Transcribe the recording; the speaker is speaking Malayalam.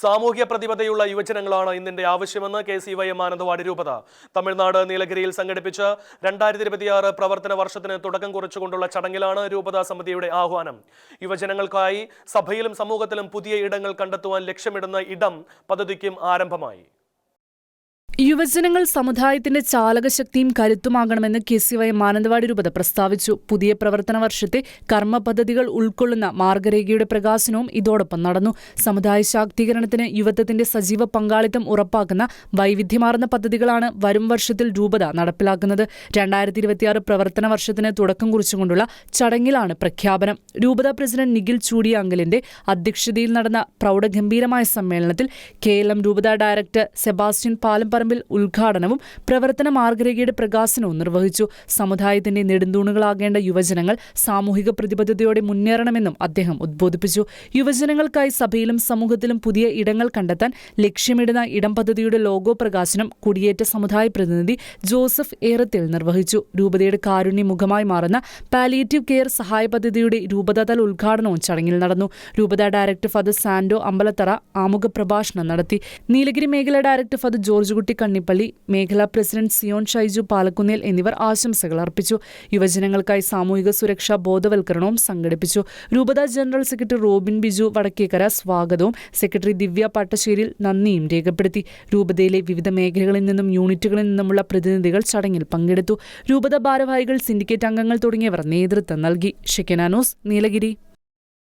സാമൂഹ്യ പ്രതിബദ്ധതയുള്ള യുവജനങ്ങളാണ് ഇന്നിന്റെ ആവശ്യമെന്ന് K C Y M Mananthavady രൂപത. തമിഴ്നാട് നീലഗിരിയിൽ സംഘടിപ്പിച്ച രണ്ടായിരത്തി ഇരുപത്തിയാറ് പ്രവർത്തന വർഷത്തിന് തുടക്കം കുറിച്ചുകൊണ്ടുള്ള ചടങ്ങിലാണ് രൂപതാ സമിതിയുടെ ആഹ്വാനം. യുവജനങ്ങൾക്കായി സഭയിലും സമൂഹത്തിലും പുതിയ ഇടങ്ങൾ കണ്ടെത്തുവാൻ ലക്ഷ്യമിടുന്ന ഇടം പദ്ധതിക്കും ആരംഭമായി. യുവജനങ്ങൾ സമുദായത്തിന്റെ ചാലകശക്തിയും കരുത്തുമാകണമെന്ന് കെ സി വൈ മാനന്തവാടി രൂപത പ്രസ്താവിച്ചു. പുതിയ പ്രവർത്തന വർഷത്തെ കർമ്മ പദ്ധതികൾ ഉൾക്കൊള്ളുന്ന മാർഗരേഖയുടെ പ്രകാശനവും ഇതോടൊപ്പം നടന്നു. സമുദായ ശാക്തീകരണത്തിന് യുവത്വത്തിന്റെ സജീവ പങ്കാളിത്തം ഉറപ്പാക്കുന്ന വൈവിധ്യമാർന്ന പദ്ധതികളാണ് വരും വർഷത്തിൽ രൂപത നടപ്പിലാക്കുന്നത്. രണ്ടായിരത്തി ഇരുപത്തിയാറ് പ്രവർത്തന വർഷത്തിന് തുടക്കം കുറിച്ചുകൊണ്ടുള്ള ചടങ്ങിലാണ് പ്രഖ്യാപനം. രൂപത പ്രസിഡന്റ് നിഖിൽ ചൂടിയാങ്കലിന്റെ അധ്യക്ഷതയിൽ നടന്ന പ്രൗഢഗംഭീരമായ സമ്മേളനത്തിൽ കെ എൽ എം രൂപത ഡയറക്ടർ സെബാസ്റ്റ്യൻ പാലംപറമ്പിൽ ഉദ്ഘാടനവും പ്രവർത്തന മാർഗരേഖയുടെ പ്രകാശനവും നിർവഹിച്ചു. സമുദായത്തിന്റെ നെടുന്തൂണുകളാകേണ്ട യുവജനങ്ങൾ സാമൂഹിക പ്രതിബദ്ധതയോടെ മുന്നേറണമെന്നും അദ്ദേഹം ഉദ്ബോധിപ്പിച്ചു. യുവജനങ്ങൾക്കായി സഭയിലും സമൂഹത്തിലും പുതിയ ഇടങ്ങൾ കണ്ടെത്താൻ ലക്ഷ്യമിടുന്ന ഇടം പദ്ധതിയുടെ ലോഗോ പ്രകാശനം കുടിയേറ്റ സമുദായ പ്രതിനിധി ജോസഫ് ഏറത്തിൽ നിർവഹിച്ചു. രൂപതയുടെ കാരുണ്യ മുഖമായി മാറുന്ന പാലിയേറ്റീവ് കെയർ സഹായ പദ്ധതിയുടെ രൂപതാതല ഉദ്ഘാടനവും ചടങ്ങിൽ നടന്നു. രൂപത ഡയറക്ടർ ഫാദർ സാൻഡോ അമ്പലത്തറ ആമുഖ പ്രഭാഷണം നടത്തി. നീലഗിരി മേഖല ഡയറക്ടർ ഫാദർ ജോർജ് കുട്ടി കണ്ണിപ്പള്ളി മേഖലാ പ്രസിഡന്റ് സിയോൺ ഷൈജു പാലക്കുന്നേൽ എന്നിവർ ആശംസകൾ അർപ്പിച്ചു. യുവജനങ്ങൾക്കായി സാമൂഹിക സുരക്ഷാ ബോധവൽക്കരണവും സംഘടിപ്പിച്ചു. രൂപത general secretary Robin Biju Vadakkekara സ്വാഗതവും സെക്രട്ടറി ദിവ്യ പട്ടശ്ശേരിൽ നന്ദിയും രേഖപ്പെടുത്തി. രൂപതയിലെ വിവിധ മേഖലകളിൽ നിന്നും യൂണിറ്റുകളിൽ നിന്നുമുള്ള പ്രതിനിധികൾ ചടങ്ങിൽ പങ്കെടുത്തു. രൂപത ഭാരവാഹികൾ സിൻഡിക്കേറ്റ് അംഗങ്ങൾ തുടങ്ങിയവർ നേതൃത്വം നൽകി. ഷെക്കനാനോസ് നീലഗിരി.